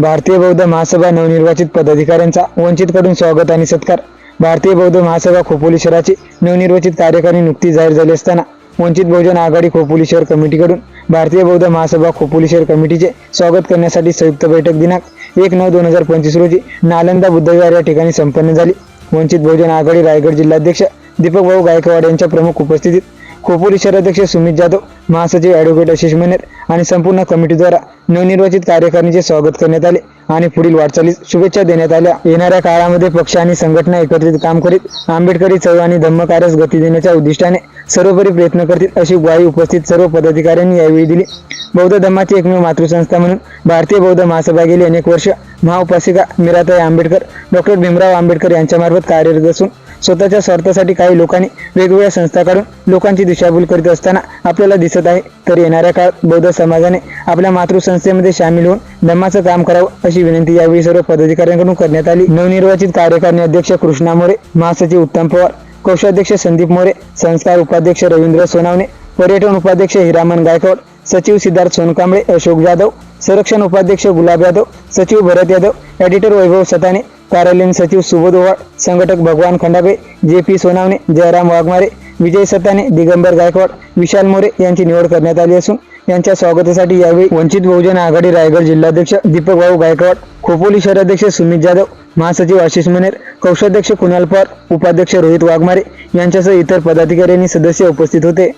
भारतीय बौद्ध महासभा नवनिर्वाचित पदाधिकाऱ्यांचा वंचितकडून स्वागत आणि सत्कार. भारतीय बौद्ध महासभा खोपोली शहराची नवनिर्वाचित कार्यकारिणी नुकती जाहीर झाली असताना वंचित बहुजन आघाडी खोपोली शहर कमिटीकडून भारतीय बौद्ध महासभा खोपोली शहर कमिटीचे स्वागत करण्यासाठी संयुक्त बैठक दिनांक एक नऊ दोन हजार पंचवीस रोजी नालंदा बुद्धविहार या ठिकाणी संपन्न झाली. वंचित बहुजन आघाडी रायगड जिल्हाध्यक्ष दीपक भाऊ गायकवाड यांच्या प्रमुख उपस्थितीत खोपोली शहराध्यक्ष सुमित जाधव महासचिव ॲडव्होकेट आशिष मनेर आणि संपूर्ण कमिटीद्वारा नवनिर्वाचित कार्यकारिणीचे स्वागत करण्यात आले आणि पुढील वाटचालीस शुभेच्छा देण्यात आल्या. येणाऱ्या काळामध्ये पक्ष आणि संघटना एकत्रित काम करीत आंबेडकरी चळवळ आणि धम्मकार्यास गती देण्याच्या उद्दिष्टाने सर्वोपरी प्रयत्न करतील अशी ग्वाही उपस्थित सर्व पदाधिकाऱ्यांनी यावेळी दिली. बौद्ध धम्माची एकमेव मातृसंस्था म्हणून भारतीय बौद्ध महासभा गेली अनेक वर्ष. महाउपासिका मिराताई आंबेडकर डॉक्टर भीमराव आंबेडकर यांच्यामार्फत कार्यरत असून स्वतःच्या स्वार्थासाठी काही लोकांनी वेगवेगळ्या संस्था लोकांची दिशाभूल करीत असताना आपल्याला दिसत आहे. तर येणाऱ्या काळात बौद्ध समाजाने आपल्या मातृसंस्थेमध्ये सामील होऊन धम्माचं काम करावं अशी विनंती यावेळी सर्व पदाधिकाऱ्यांकडून करण्यात आली. नवनिर्वाचित कार्यकारिणी अध्यक्ष कृष्णा मोरे महासचिव उत्तम पवार कोषाध्यक्ष संदीप मोरे संस्कार उपाध्यक्ष रवींद्र सोनावणे पर्यटन उपाध्यक्ष हिरामन गायकवाड सचिव सिद्धार्थ सोनकांबळे अशोक जाधव संरक्षण उपाध्यक्ष गुलाब यादव सचिव भरत यादव एडिटर वैभव सताने कार्यालयीन सचिव सुबोध ओवाळ संघटक भगवान खंडाबे जे पी सोनावणे जयराम वाघमारे विजय सताने दिगंबर गायकवाड विशाल मोरे यांची निवड करण्यात आली असून यांच्या स्वागतासाठी यावेळी वंचित बहुजन आघाडी रायगड जिल्हाध्यक्ष दीपक भाऊ गायकवाड खोपोली शहराध्यक्ष सुमित जाधव महासचिव आशिष मनेर कौशाध्यक्ष कुणाल पवार उपाध्यक्ष रोहित वाघमारे यांच्यासह इतर पदाधिकारी आणि सदस्य उपस्थित होते.